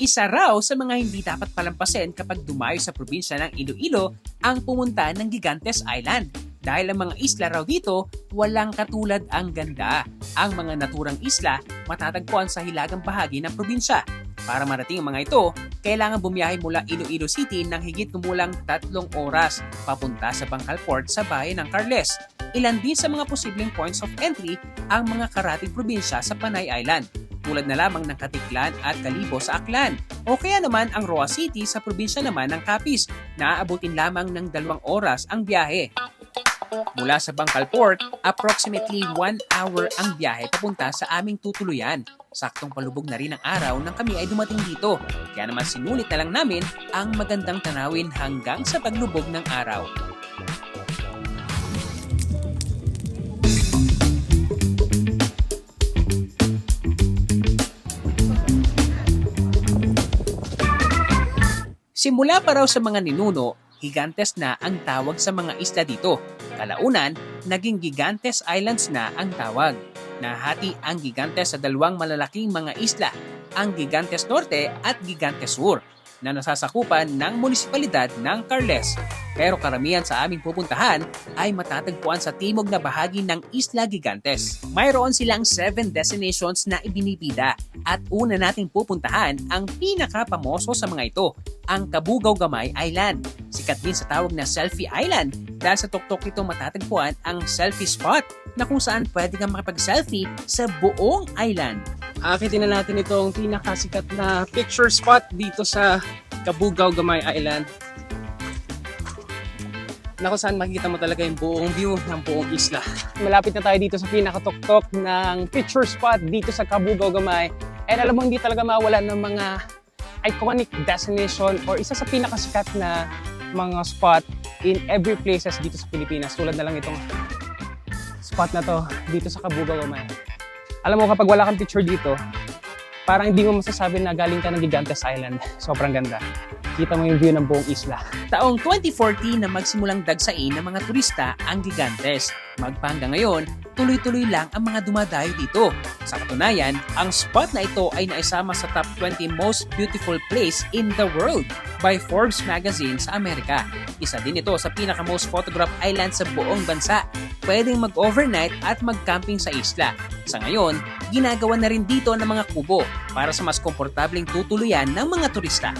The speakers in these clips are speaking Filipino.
Isa raw sa mga hindi dapat palampasin kapag dumayo sa probinsya ng Iloilo ang pumunta ng Gigantes Island. Dahil ang mga isla raw dito, walang katulad ang ganda. Ang mga naturang isla matatagpuan sa hilagang bahagi ng probinsya. Para marating ang mga ito, kailangan bumiyahe mula Iloilo City ng higit kumulang tatlong oras papunta sa Bangkal Port sa bayan ng Carles. Ilan din sa mga posibleng points of entry ang mga karating probinsya sa Panay Island tulad na lamang ng Katiklan at Kalibo sa Aklan. O kaya naman ang Roa City sa probinsya naman ng Capiz na aabutin lamang ng dalawang oras ang biyahe. Mula sa Bangkal Port, approximately 1 hour ang biyahe papunta sa aming tutuluyan. Saktong palubog na rin ang araw nang kami ay dumating dito. Kaya naman sinulit na lang namin ang magandang tanawin hanggang sa paglubog ng araw. Simula pa raw sa mga ninuno, Gigantes na ang tawag sa mga isla dito. Kalaunan, naging Gigantes Islands na ang tawag. Nahati ang Gigantes sa dalawang malalaking mga isla, ang Gigantes Norte at Gigantes Sur, na nasasakupan ng munisipalidad ng Carles. Pero karamihan sa aming pupuntahan ay matatagpuan sa timog na bahagi ng Isla Gigantes. Mayroon silang 7 destinations na ibinibida at una nating pupuntahan ang pinakapamoso sa mga ito, ang Kabugaw Gamay Island. Sikat din sa tawag na Selfie Island dahil sa tuktok nito matatagpuan ang selfie spot na kung saan pwede kang makapag-selfie sa buong island. Akitin na natin itong pinakasikat na picture spot dito sa Kabugaw Gamay Island. Na kung saan makikita mo talaga yung buong view ng buong isla. Malapit na tayo dito sa pinakatuktok ng picture spot dito sa Kabugaw Gamay. And alam mo, hindi talaga mawala ng mga iconic destination or isa sa pinakasikat na mga spot in every places dito sa Pilipinas. Tulad na lang itong spot na to dito sa Kabugaw Gamay. Alam mo, kapag wala kang picture dito, parang hindi mo masasabi na galing ka ng Gigantes Island. Sobrang ganda. Kita mo yung view ng buong isla. Taong 2014 na magsimulang dagsain ng mga turista ang Gigantes. Magpahanggang ngayon, tuloy-tuloy lang ang mga dumadayo dito. Sa katunayan, ang spot na ito ay naisama sa top 20 most beautiful place in the world by Forbes magazine sa Amerika. Isa din ito sa pinaka-most photographed island sa buong bansa. Pwedeng mag-overnight at mag-camping sa isla. Sa ngayon, ginagawa na rin dito ng mga kubo para sa mas komportableng tutuluyan ng mga turista.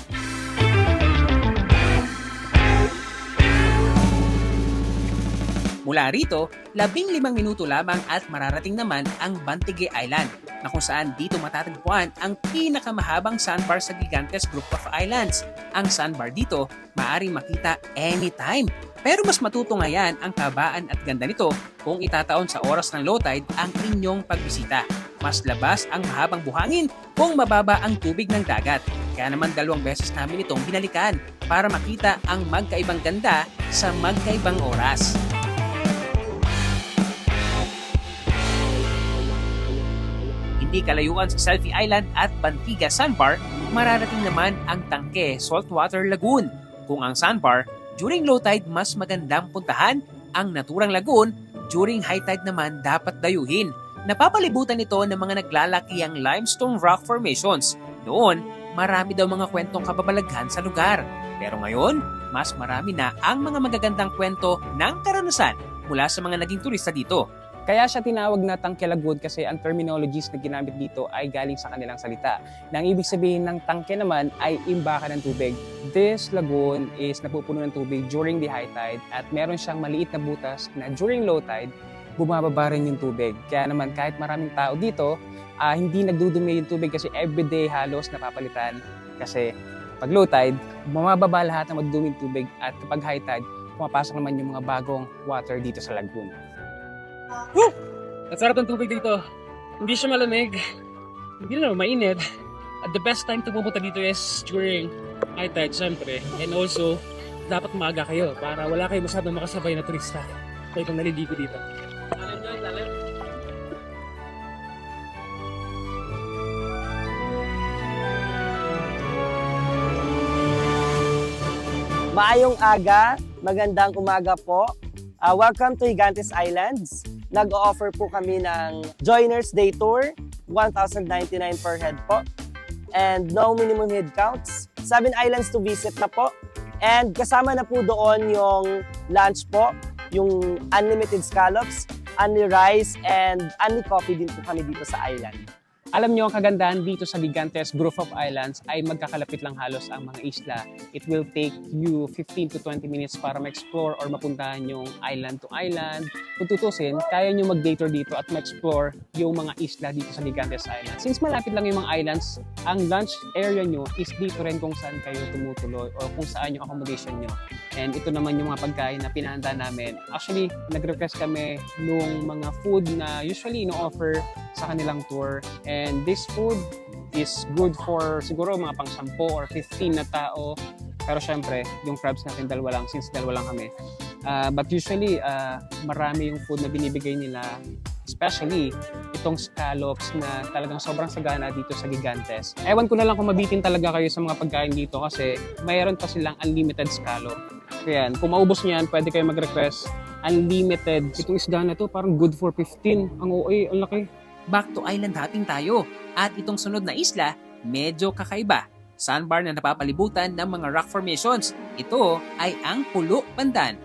Mula rito, labing limang minuto lamang at mararating naman ang Bantige Island na kung saan dito matatagpuan ang pinakamahabang sandbar sa Gigantes Group of Islands. Ang sandbar dito maaaring makita anytime. Pero mas matutungayan ang kabaan at ganda nito kung itataon sa oras ng low tide ang inyong pagbisita. Mas labas ang mahabang buhangin kung mababa ang tubig ng dagat. Kaya naman dalawang beses namin itong binalikan para makita ang magkaibang ganda sa magkaibang oras. Hindi kalayuan sa Selfie Island at Bantiga Sandbar, mararating naman ang Tangke Saltwater Lagoon. Kung ang sandbar, during low tide mas magandang puntahan, ang naturang lagoon, during high tide naman dapat dayuhin. Napapalibutan ito ng mga naglalakiang limestone rock formations. Noon, marami daw mga kwentong kababalaghan sa lugar. Pero ngayon, mas marami na ang mga magagandang kwento ng karanasan mula sa mga naging turista dito. Kaya siya tinawag na Tangke Lagoon kasi ang terminologies na ginamit dito ay galing sa kanilang salita. Nang ibig sabihin ng tangke naman ay imbakan ng tubig. This lagoon is napupuno ng tubig during the high tide at meron siyang maliit na butas na during low tide, bumababa rin yung tubig. Kaya naman kahit maraming tao dito, ah, hindi nagdudumi yung tubig kasi everyday halos napapalitan. Kasi pag low tide, bumababa lahat ng maduduming tubig at kapag high tide, pumapasok naman yung mga bagong water dito sa lagoon. Woo! Ang sarap ng tubig dito. Hindi siya malamig. Hindi na mainit. At the best time to pumunta dito is during high tide, syempre. And also, dapat maaga kayo para wala kayo masyadong makasabay na turista. Kayo kung naliligo dito. Maayong aga, magandang umaga po. Ah, welcome to Gigantes Islands. Nag-offer po kami ng Joiners Day Tour, 1,099 per head po. and no minimum head counts. Seven islands to visit na po. And kasama na po doon yung lunch po, yung unlimited scallops, only rice, and only coffee din po kami dito sa island. Alam nyo, ang kagandahan dito sa Gigantes Group of Islands ay magkakalapit lang halos ang mga isla. It will take you 15 to 20 minutes para ma-explore or mapuntahan yung island to island. Kung tutusin, kaya nyo mag-day dito at ma-explore yung mga isla dito sa Gigantes Island. Since malapit lang yung mga islands, ang lunch area nyo is dito rin kung saan kayo tumutuloy or kung saan yung accommodation nyo. And ito naman yung mga pagkain na pinahanda namin. Actually, nag-request kami nung mga food na usually ino-offer sa kanilang tour. And this food is good for siguro mga pang 10 or 15 na tao. Pero syempre, yung crabs natin dalawa lang since dalawa lang kami. Ah, but usually, ah, marami yung food na binibigay nila. Especially, itong scallops na talagang sobrang sagana dito sa Gigantes. Ewan ko na lang kung mabitin talaga kayo sa mga pagkain dito kasi mayroon pa silang unlimited scallop. Kaya yan, kung maubos niyan, pwede kayo mag-request unlimited. Itong isda na to, parang good for 15. Ang OA, ang laki. Back to island hopping tayo. At itong sunod na isla, medyo kakaiba. Sandbar na napapalibutan ng mga rock formations. Ito ay ang Pulo Pandan.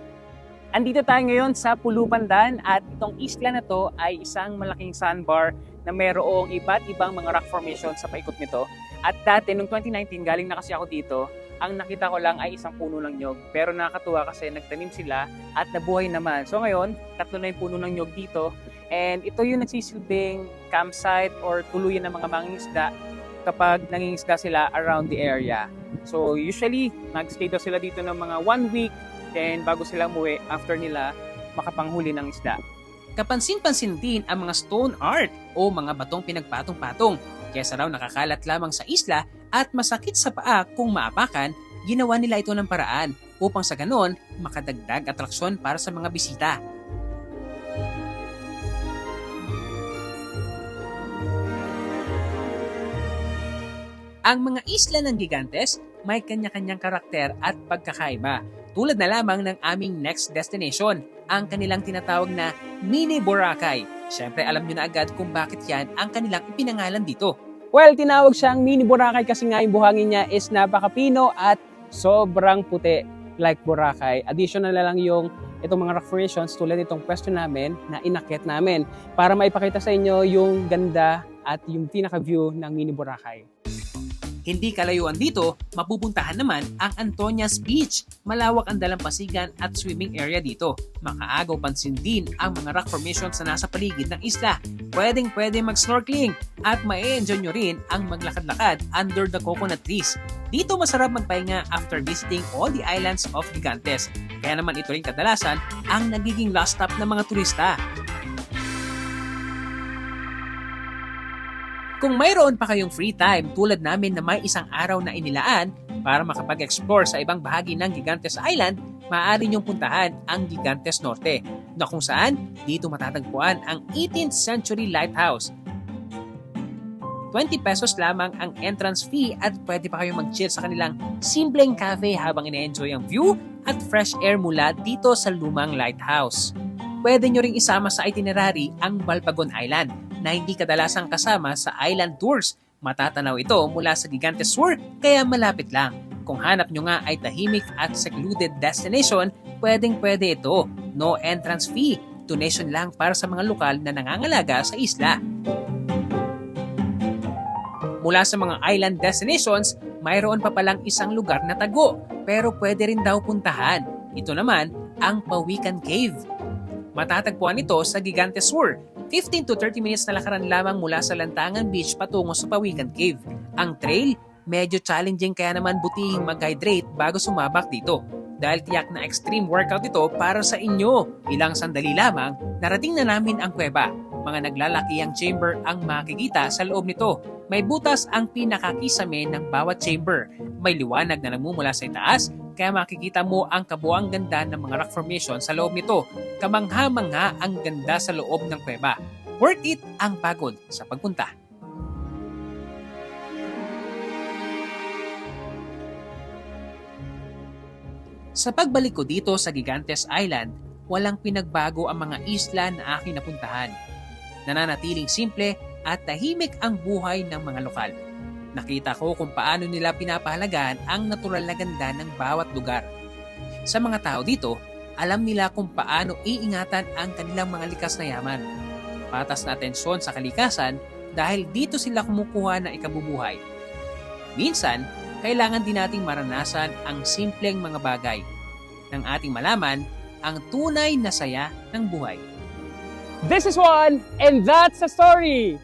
Andito tayo ngayon sa Pulupandan at itong isla na to ay isang malaking sandbar na mayroong iba't ibang mga rock formation sa paikot nito. At dati, noong 2019, galing na kasi ako dito, ang nakita ko lang ay isang puno ng nyog. Pero nakakatuwa kasi nagtanim sila at nabuhay naman. So ngayon, tatlo na yung puno ng nyog dito. And ito yung nagsisilbing campsite or tuluyan ng mga mangingisda kapag nangingisda sila around the area. So usually, nag-stay daw sila dito ng mga one week Then, bago sila umuwi, after nila makapanghuli ng isda. Kapansin-pansin din ang mga stone art o mga batong pinagpatong-patong. Kesa raw nakakalat lamang sa isla at masakit sa paa kung maapakan, ginawa nila ito ng paraan upang sa ganon makadagdag atraksyon para sa mga bisita. Ang mga isla ng Gigantes may kanya-kanyang karakter at pagkakaiba. Tulad na lamang ng aming next destination, ang kanilang tinatawag na Mini Boracay. Siyempre alam nyo na agad kung bakit yan ang kanilang ipinangalan dito. Well, tinawag siyang mini Boracay kasi nga yung buhangin niya is napakapino at sobrang puti like Boracay. Additional na lang yung itong mga rock tulad itong pwesto namin na inakyat namin para maipakita sa inyo yung ganda at yung pinaka-view ng mini Boracay. Hindi kalayuan dito, mapupuntahan naman ang Antonias Beach. Malawak ang dalampasigan at swimming area dito. Makaagaw pansin din ang mga rock formations na nasa paligid ng isla. Pwedeng pwede mag-snorkeling at ma-enjoy nyo rin ang maglakad-lakad under the coconut trees. Dito masarap magpahinga after visiting all the islands of Gigantes. Kaya naman ito rin kadalasan ang nagiging last stop ng mga turista. Kung mayroon pa kayong free time tulad namin na may isang araw na inilaan para makapag-explore sa ibang bahagi ng Gigantes Island, maaari niyong puntahan ang Gigantes Norte na kung saan dito matatagpuan ang 18th century lighthouse. 20 pesos lamang ang entrance fee at pwede pa kayong mag-chill sa kanilang simpleng cafe habang ine-enjoy ang view at fresh air mula dito sa lumang lighthouse. Pwede nyo ring isama sa itinerary ang Balpagon Island na hindi kadalasang kasama sa island tours. Matatanaw ito mula sa Gigantes Sur kaya malapit lang. Kung hanap nyo nga ay tahimik at secluded destination, pwedeng pwede ito. No entrance fee, donation lang para sa mga lokal na nangangalaga sa isla. Mula sa mga island destinations, mayroon pa palang isang lugar na tago pero pwede rin daw puntahan. Ito naman ang Pawikan Cave. Matatagpuan ito sa Gigantes Sur 15 to 30 minutes na lakaran lamang mula sa Lantangan Beach patungo sa Pawikan Cave. Ang trail, medyo challenging kaya naman butihing mag-hydrate bago sumabak dito. Dahil tiyak na extreme workout ito para sa inyo. Ilang sandali lamang, narating na namin ang kuweba. Mga naglalakihang chamber ang makikita sa loob nito. May butas ang pinakakisame ng bawat chamber. May liwanag na namumula sa itaas, kaya makikita mo ang kabuang ganda ng mga rock formation sa loob nito. Kamangha-mangha ang ganda sa loob ng kuweba. Worth it ang pagod sa pagpunta. Sa pagbalik ko dito sa Gigantes Island, walang pinagbago ang mga isla na aking napuntahan. Nananatiling simple at tahimik ang buhay ng mga lokal. Nakita ko kung paano nila pinapahalagaan ang natural na ganda ng bawat lugar. Sa mga tao dito, alam nila kung paano iingatan ang kanilang mga likas na yaman. Patas na atensyon sa kalikasan dahil dito sila kumukuha ng ikabubuhay. Minsan, kailangan din nating maranasan ang simpleng mga bagay nang ating malaman ang tunay na saya ng buhay. This is one, and that's a story!